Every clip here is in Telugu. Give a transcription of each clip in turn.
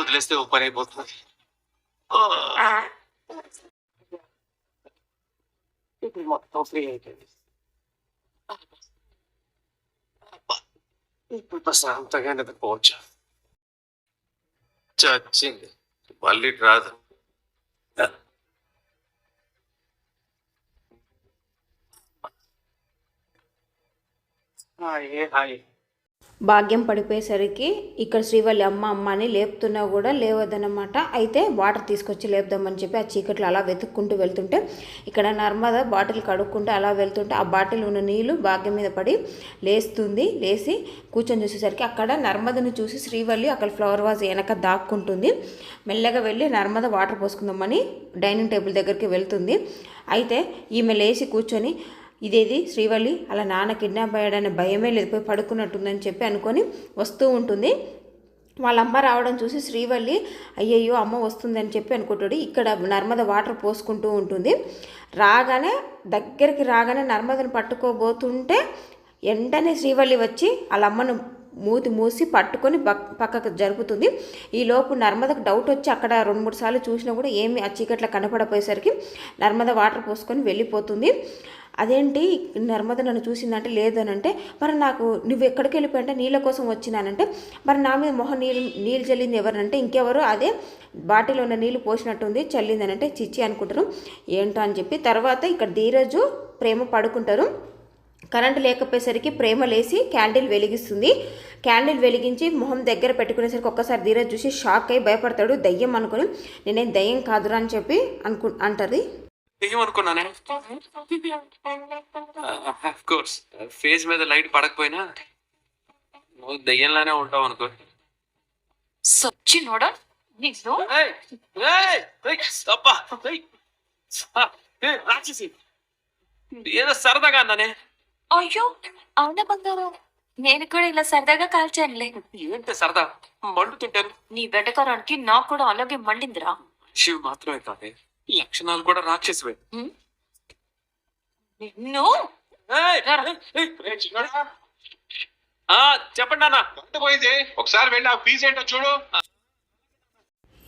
వదిలేస్తే ఓ పని అయిపోతుంది. ఇప్పుడు మొత్తం ఫ్రీ అయిపోయింది. ఇప్పుడు ప్రశాంతంగా నిద్రపోవచ్చు చచ్చింది. మళ్ళీ రాదు. Hi hi. భాగ్యం పడిపోయేసరికి ఇక్కడ శ్రీవల్లి అమ్మ అమ్మ అని లేపుతున్నా కూడా లేవద్దనమాట అయితే వాటర్ తీసుకొచ్చి లేపుదామని చెప్పి ఆ చీకట్లో అలా వెతుక్కుంటూ వెళ్తుంటే ఇక్కడ నర్మద బాటిల్ కడుక్కుంటూ అలా వెళ్తుంటే ఆ బాటిల్ ఉన్న నీళ్ళు భాగ్యం మీద పడి లేస్తుంది. లేచి కూర్చొని చూసేసరికి అక్కడ నర్మదను చూసి శ్రీవల్లి అక్కడ ఫ్లవర్ వాజ్ వెనక దాక్కుంటుంది. మెల్లగా వెళ్ళి నర్మద వాటర్ పోసుకుందామని డైనింగ్ టేబుల్ దగ్గరికి వెళ్తుంది. అయితే ఈమె లేచి కూర్చొని ఇదేది? శ్రీవల్లి అలా నాన్న కిడ్నాప్ అయ్యాడనే భయమే లేదు పోయి పడుకున్నట్టుందని చెప్పి అనుకొని వస్తూ ఉంటుంది. వాళ్ళ అమ్మ రావడం చూసి శ్రీవల్లి అయ్యయ్యో అమ్మ వస్తుందని చెప్పి అనుకుంటాడు. ఇక్కడ నర్మద వాటర్ పోసుకుంటూ ఉంటుంది. రాగానే దగ్గరికి రాగానే నర్మదను పట్టుకోబోతుంటే వెంటనే శ్రీవల్లి వచ్చి వాళ్ళ అమ్మను మూతి మూసి పట్టుకొని పక్కకు జరుపుతుంది. ఈ లోపు నర్మదకు డౌట్ వచ్చి అక్కడ రెండు మూడు సార్లు చూసినా కూడా ఏమి ఆ చీకట్లో కనపడపోయేసరికి నర్మద వాటర్ పోసుకొని వెళ్ళిపోతుంది. అదేంటి నర్మద నన్ను చూసిందంటే లేదనంటే మరి నాకు నువ్వు ఎక్కడికి వెళ్ళిపోయంటే నీళ్ళ కోసం వచ్చినానంటే మరి నా మీద మొహం నీళ్ళు నీళ్ళు చల్లింది ఎవరంటే ఇంకెవరు అదే బాటిలో ఉన్న నీళ్ళు పోసినట్టుంది చల్లిందనంటే చిచ్చి అనుకుంటారు. ఏంటో అని చెప్పి తర్వాత ఇక్కడ ధీరజు ప్రేమ పడుకుంటారు. కరెంటు లేకపోయేసరికి ప్రేమ లేసి క్యాండిల్ వెలిగిస్తుంది. క్యాండిల్ వెలిగించి మొహం దగ్గర పెట్టుకునేసరికి ఒక్కసారి ధీరజ్ చూసి షాక్ అయి భయపడతాడు. దయ్యం అనుకుని నేనేం దయ్యం కాదురా అని చెప్పి అనుకు అంటారు ఏమనుకున్నానే? కోర్స్ ఫేస్ మీద లైట్ పడకపోయినా నువ్వు దయ్యంలానే ఉంటావు అనుకో. సచ్చినోడా? నీకు ఏ, రాక్షసి. ఏదో సరదాగా అన్నానే. అయ్యో అవునా బంగారం? నేను కూడా ఇలా సరదాగా కాల్చానులే. ఏంటి సరదా? మండుతుంటాను నీ వెటకారానికి నాకు కూడా అలాగే మండిందిరా. శివ్ మాత్రమే కాదే. లక్షణాలు కూడా రాక్షసివే. ఆ, చెప్పండి నాన్న. పోయింది. ఒకసారి వెళ్ళి ఆ ఫీజు ఏంటో చూడు.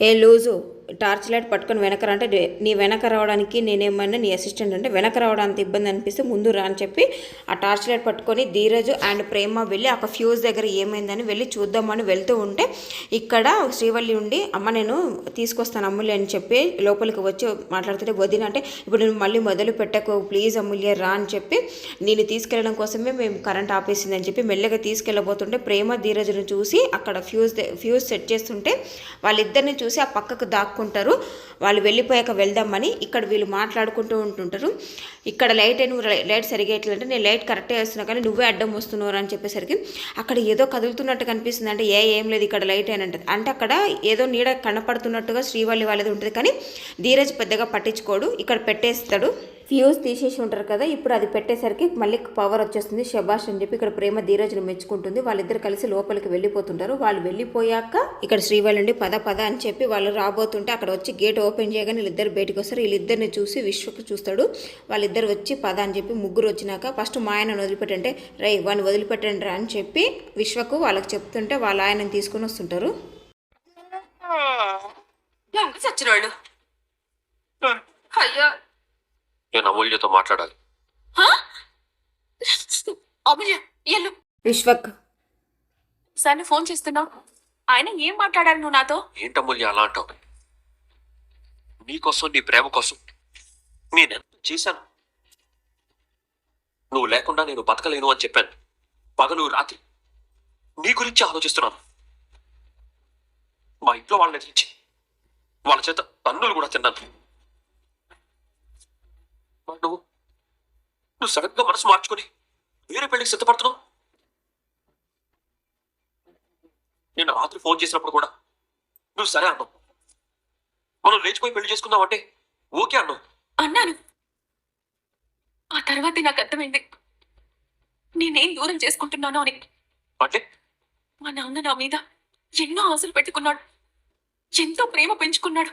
ఏ లూజు టార్చ్ లైట్ పట్టుకొని వెనక రా అంటే నీ వెనక రావడానికి నేనేమన్నా నీ అసిస్టెంట్ అంటే వెనక రావడానికి ఇబ్బంది అనిపిస్తే ముందు రా అని చెప్పి ఆ టార్చ్ లైట్ పట్టుకొని ధీరజు అండ్ ప్రేమ వెళ్ళి ఆ ఫ్యూజ్ దగ్గర ఏమైందని వెళ్ళి చూద్దామని వెళ్తూ ఉంటే ఇక్కడ శ్రీవల్లి ఉండి అమ్మ నేను తీసుకొస్తాను అమ్ముల్య అని చెప్పి లోపలికి వచ్చి మాట్లాడుతుంటే వదిన అంటే ఇప్పుడు నేను మళ్ళీ మొదలు పెట్టకు ప్లీజ్ అమ్ముల్య రా అని చెప్పి నేను తీసుకెళ్ళడం కోసమే మేము కరెంట్ ఆపేసిందని చెప్పి మెల్లగా తీసుకెళ్ళబోతుంటే ప్రేమ ధీరజ్ను చూసి అక్కడ ఫ్యూజ్ ఫ్యూజ్ సెట్ చేస్తుంటే వాళ్ళిద్దరిని చూసి ఆ పక్కకు దాక్కు దాక్కుంటారు వాళ్ళు వెళ్ళిపోయాక వెళ్దామని ఇక్కడ వీళ్ళు మాట్లాడుకుంటూ ఉంటుంటారు. ఇక్కడ లైట్ నువ్వు లైట్ సరిగా ఎట్లంటే నేను లైట్ కరెక్టే వేస్తున్నా కానీ నువ్వే అడ్డం వస్తున్నావు అని చెప్పేసరికి అక్కడ ఏదో కదులుతున్నట్టు కనిపిస్తుంది అంటే ఏ ఏం లేదు ఇక్కడ లైట్ అని అంటది. అంటే అక్కడ ఏదో నీడ కనపడుతున్నట్టుగా శ్రీవల్లి వాళ్ళది ఉంటుంది. కానీ ధీరజ్ పెద్దగా పట్టించుకోడు. ఇక్కడ పెట్టేస్తాడు. ఫ్యూజ్ తీసేసి ఉంటారు కదా ఇప్పుడు అది పెట్టేసరికి మళ్ళీ పవర్ వచ్చేస్తుంది. శబాష్ అని చెప్పి ఇక్కడ ప్రేమ ధీరజ్ని మెచ్చుకుంటుంది. వాళ్ళిద్దరు కలిసి లోపలికి వెళ్ళిపోతుంటారు. వాళ్ళు వెళ్ళిపోయాక ఇక్కడ శ్రీవల్లి పద పద అని చెప్పి వాళ్ళు రాబోతుంటే అక్కడ వచ్చి గేట్ ఓపెన్ చేయగానే వీళ్ళిద్దరు బయటకు వస్తారు. వీళ్ళిద్దరిని చూసి విశ్వకు చూస్తాడు. వాళ్ళిద్దరు వచ్చి పద అని చెప్పి ముగ్గురు వచ్చినాక ఫస్ట్ మా ఆయనను వదిలిపెట్టంటే రై వాడిని వదిలిపెట్టండి రా అని చెప్పి విశ్వకు వాళ్ళకి చెప్తుంటే వాళ్ళ ఆయనను తీసుకొని వస్తుంటారు. అయ్యో నేను అమూల్యతో మాట్లాడాలి. అమూల్య ఎల్లు. విశ్వక్. సార్లు ఫోన్ చేస్తున్నావు. ఆయన ఏం మాట్లాడారు నువ్వు నాతో? ఏంటి అమూల్య అలా అంటావు? నీకోసం నీ ప్రేమ కోసం. నేనెంత చేశాను? నువ్వు లేకుండా నేను బతకలేను అని చెప్పాను. పగలు రాత్రి నీ గురించి ఆలోచిస్తున్నాను. మా ఇంట్లో వాళ్ళని ఎదిరించి వాళ్ళ చేత తన్నులు కూడా తిన్నాను. నువ్వు నువ్వు సడన్గా మనసు మార్చుకొని వేరే పెళ్ళికి సిద్ధపడుతున్నావు? నేను రాత్రి ఫోన్ చేసినప్పుడు కూడా నువ్వు సరే అన్నావు. మనం లేచిపోయి పెళ్ళి చేసుకుందాం అంటే ఓకే అన్నావు. అన్నాను. ఆ తర్వాతే నాకు అర్థమైంది. నేనేం దూరం చేసుకుంటున్నానో అని. అంటే? మా నాన్న నా మీద ఎన్నో ఆశలు పెట్టుకున్నాడు. ఎంతో ప్రేమ పెంచుకున్నాడు.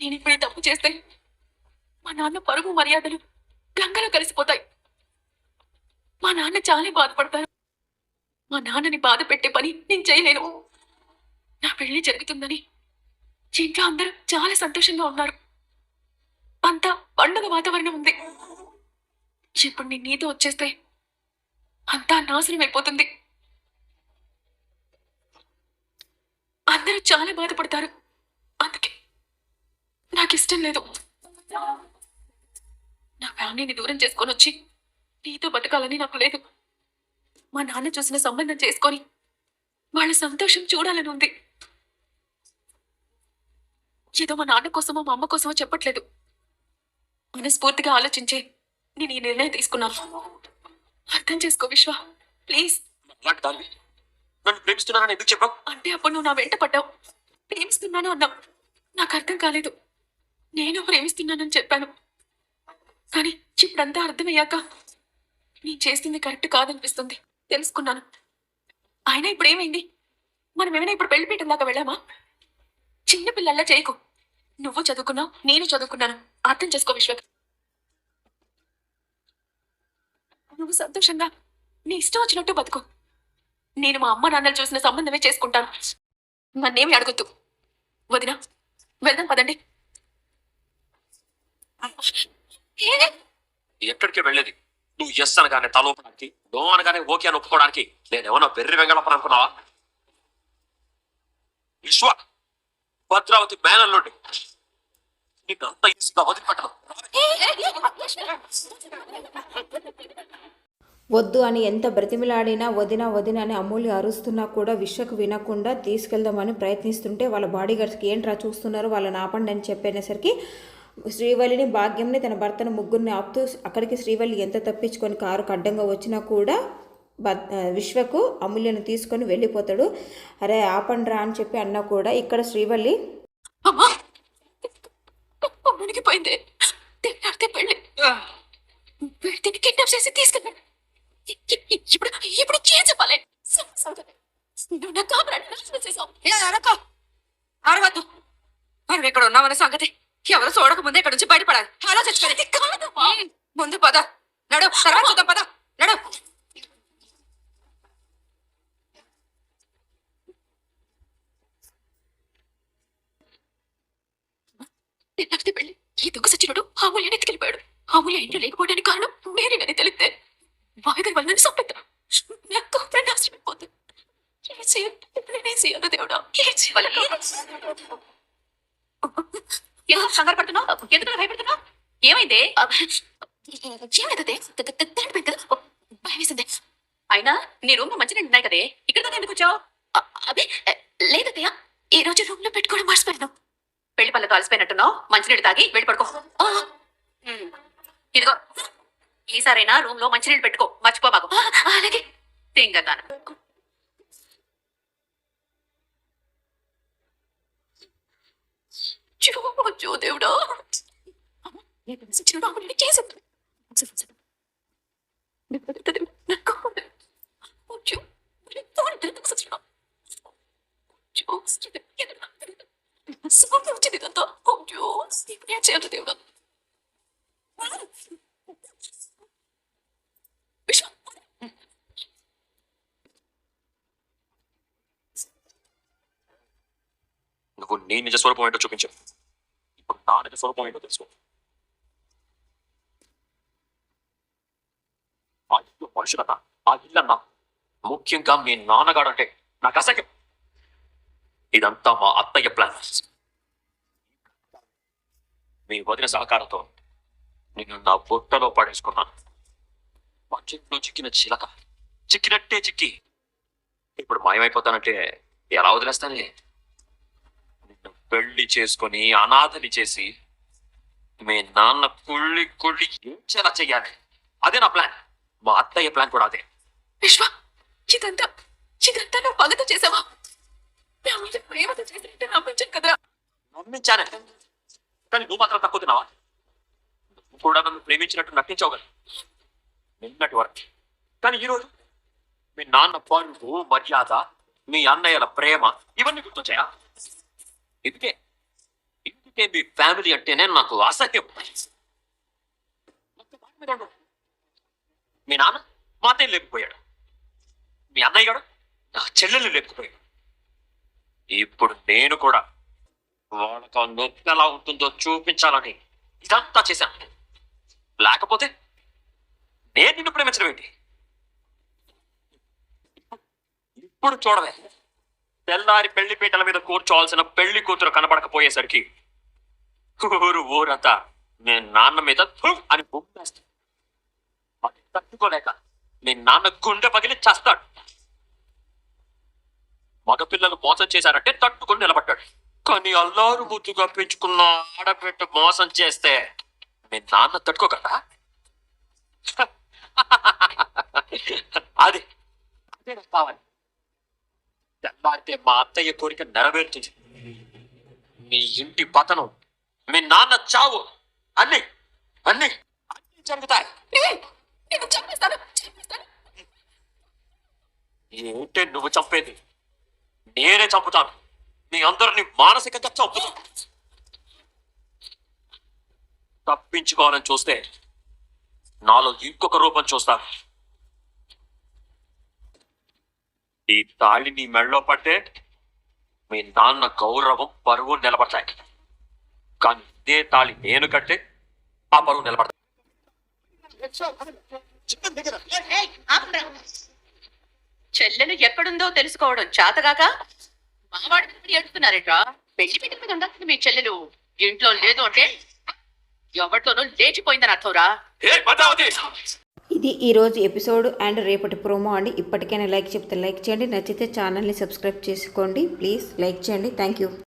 నేను ఇప్పుడు తప్పు చేస్తే మా నాన్న పరుగు మర్యాదలు గంగలో కలిసిపోతాయి. మా నాన్న చాలా బాధపడతారు. మా నాన్నని బాధ పెట్టే పని నేను చేయలేను. నా పెళ్ళి జరుగుతుందని ఇంట్లో అందరూ చాలా సంతోషంగా ఉన్నారు. అంతా పండుగ వాతావరణం ఉంది. ఇప్పుడు నేను నీతో వచ్చేస్తే అంతా నాశనం అయిపోతుంది. అందరూ చాలా బాధపడతారు. అందుకే నాకు ఇష్టం లేదు. నా ఫ్యామిలీని దూరం చేసుకొని వచ్చి నీతో బతకాలని నాకు లేదు. మా నాన్న చూసిన సంబంధం చేసుకొని వాళ్ళ సంతోషం చూడాలని ఉంది. ఏదో మా నాన్న కోసమో మా అమ్మ కోసమో చెప్పట్లేదు. మనస్ఫూర్తిగా ఆలోచించే నేను ఈ నిర్ణయం తీసుకున్నాను. అర్థం చేసుకో విశ్వ ప్లీజ్. అలాంటి దానివి నన్ను ప్రేమిస్తున్నానని ఎందుకు చెప్పావు? అంటే అప్పుడు నువ్వు నా వెంట పడ్డావు. ప్రేమిస్తున్నాను అన్నావు. నాకు అర్థం కాలేదు. నేను ప్రేమిస్తున్నానని చెప్పాను. కానీ ఇప్పుడంతా అర్థమయ్యాక నేను చేసింది కరెక్ట్ కాదనిపిస్తుంది. తెలుసుకున్నాను. అయినా ఇప్పుడు ఏమైంది మనం ఏమైనా ఇప్పుడు పెళ్ళిపీటం దాకా వెళ్ళామా? చిన్నపిల్లల్లా చేయకు. నువ్వు చదువుకున్నావు నేను చదువుకున్నాను. అర్థం చేసుకో విశ్వక్. నువ్వు సంతోషంగా నీ ఇష్టం వచ్చినట్టు బతుకు. నేను మా అమ్మ నాన్నలు చూసిన సంబంధమే చేసుకుంటాను. నన్నేమి అడగొద్దు. వదినా వెళ్దాం పదండి. ఎక్కడికి వెళ్ళేది? నువ్వు ఎస్ అనగానే తలోపడానికి నో అనగానే ఓకే అని ఒప్పుకోవడానికి నేనేమన్నా వెర్రి వెంగళప్పని అనుకున్నావా? విశ్వ భద్రావతి మేనల్లోండి నీకు అంత ఈజీగా వద్దు అని ఎంత బ్రతిమిలాడినా వదిన వదిన అని అమూల్య అరుస్తున్నా కూడా విశ్వకు వినకుండా తీసుకెళ్దామని ప్రయత్నిస్తుంటే వాళ్ళ బాడీ గార్డ్స్కి ఏంట్రా చూస్తున్నారు? వాళ్ళని ఆపండి అని చెప్పేసరికి శ్రీవల్లిని భాగ్యంని తన భర్తను ముగ్గురిని ఆపుతూ అక్కడికి శ్రీవల్లి ఎంత తప్పించుకొని కారు అడ్డంగా వచ్చినా కూడా విశ్వకు అమూల్యను తీసుకొని వెళ్ళిపోతాడు. అరే ఆపండ్రా అని చెప్పి అన్నా కూడా ఇక్కడ శ్రీవల్లి మునిగిపోయింది. పెళ్ళి. కిడ్నాప్ చేసి తీసుకెళ్ళాడు. ఇప్పుడు ఇప్పుడు ఏం చెప్పాలి. స- సోదరి, నువ్వు నా కాపురాన్ని నాశనం చేశావు. ఇలా అరకో. అరవద్దు. మనం ఇక్కడ ఉన్నామన్న సంగతి. ఇక్కడ నుంచి బయటపడాలి. అది కాదమ్మా. ముందు పద. నడు తర్వాత చూద్దాం పద. నడు. తెల్లారితే పెళ్ళి. ఈ దొంగ సచ్చినోడు అమూల్యని ఎత్తుకెళ్ళిపోయాడు. అమూల్య ఇంట్లో లేకపోవడానికి కారణం నేనేనని తెలిస్తే వాయిదారి వల్ల నన్ను ఏం చేయాలి? నేనేం చేయాలి దేవుడా? ఏం చేయాలి? ఎందుకు కంగారు పడుతున్నావు? ఎందుకు భయపడుతున్నావు? ఏమైంది? ఏం లేదే భయం వేసింది. అయినా నీ రూమ్లో మంచి ఉన్నాయి కదే. ఇక్కడ దాకా ఎందుకు వచ్చావు? అదే లేదతయ్య ఈ రోజు రూమ్లో పెట్టుకోవడం మర్చిపోయాను. పెళ్ళి పళ్ళతో అలసిపోయినట్టున్నావు మంచినీళ్ళు తాగి వెళ్ళి పడుకో. ఇదిగో ఈసారైనా రూమ్లో మంచినీళ్ళు పెట్టుకో. మర్చిపోబాకు అలాగే. తెంగగాను చూ దేవుడా చిన్న చేసింది నాకు అయ్యో, తోడు ఎందుకు సచ్చినా? అయ్యో, స్వామి వచ్చింది ఇదంతా. అయ్యో, ఇప్పుడు ఏం చేయాలి దేవుడా? నువ్వు నీ నిజ స్వరూపం ఏంటో చూపించావు ఇప్పుడు నా స్వరూపం ఏంటో తెలుసుకో ఆ ఇల్లు మనుషులన్నా ఆ ఇల్లన్నా ముఖ్యంగా మీ నాన్నగాడంటే నాకు అసహ్యం. ఇదంతా మా అత్తయ్య ప్లాన్ మీ వదిన సహకారంతో నేను నా బుట్టలో పడేసుకున్నాను. మా చెట్లు చిక్కిన చిలక. చిక్కినట్టే చిక్కి. ఇప్పుడు మాయమైపోతానంటే ఎలా వదిలేస్తానే? పెళ్ళి చేసుకొని అనాథని చేసి మీ నాన్న కుళ్ళి కుళ్ళి ఏం చేలా చెయ్యాలి. అదే నా ప్లాన్ మా అత్తయ్య ప్లాన్ కూడా అదే. విశ్వ ఇదంతా ఇదంతా నువ్వు పగతో చేసావా? ప్రేమతో చేసినట్టే నమ్మించాను కదరా నమ్మించానే. కానీ నువ్వు మాత్రం తక్కువ తిన్నావా? నువ్వు కూడా నన్ను ప్రేమించినట్టు నటించావు కదా. నిన్నటి వరకు. కానీ ఈరోజు మీ నాన్న పరువు మర్యాద మీ అన్నయ్యల ప్రేమ ఇవన్నీ గుర్తొచ్చాయా? ఇందుకే ఇందుకే మీ ఫ్యామిలీ అంటేనే నాకు అసహ్యం మీ నాన్న మా అన్నయ్య లేకపోయాడు. మీ అన్నయ్య గారు నా చెల్లెలు లేకపోయాడు ఇప్పుడు నేను కూడా వాళ్ళకు నొప్పి ఎలా ఉంటుందో చూపించాలని ఇదంతా చేశాను. లేకపోతే నేను నిన్ను ప్రేమించడం ఏంటి? ఇప్పుడు చూడవే. తెల్లారి పెళ్ళి పీటల మీద కూర్చోవాల్సిన పెళ్ళి కూతురు కనబడకపోయేసరికి ఊరు ఊరంతా నేను నాన్న మీద అని అది తట్టుకోలేక మీ నాన్న గుండె పగిలి చేస్తాడు. మగపిల్లలు మోసం చేశారంటే తట్టుకొని నిలబడ్డాడు. కానీ అల్లారు ముద్దుగా పెంచుకున్న ఆడబిడ్డ మోసం చేస్తే మీ నాన్న తట్టుకోగలరా అది. అదే కావాలి. తెల్లారితే మా అత్తయ్య కోరిక నెరవేరుతుంది మీ ఇంటి పతనం మీ నాన్న చావు అన్ని అన్ని అన్ని జరుగుతాయి. ఏంటే నువ్వు చంపేది? నేనే చంపుతాను. మీ అందరిని మానసికంగా చంపుతాను తప్పించుకోవాలని చూస్తే నాలో ఇంకొక రూపం చూస్తాను. ఈ తాళి నీ మెళ్ళో పట్టే మీ నాన్న గౌరవం పరువు నిలబడతాయి. కానీ ఇదే తాళి నేను కట్టే ఆ పరువు నిలబడతాయి. చెల్లెలు ఎక్కడుందో తెలుసుకోవడం చేతగాక మావాడి మీద ఎడుతున్నారేట్రా పెళ్ళి పీటల మీద ఉండాల్సింది మీ చెల్లెలు. ఇంట్లో లేదు అంటే ఎవరితోనూ లేచిపోయిందని అర్థంరా? ఇది ఈరోజు ఎపిసోడ్ అండ్ రేపటి ప్రోమో అండి. ఇప్పటికైనా లైక్ చెప్తే లైక్ చేయండి. నచ్చితే ఛానల్ని సబ్స్క్రైబ్ చేసుకోండి. ప్లీజ్ లైక్ చేయండి. Thank you.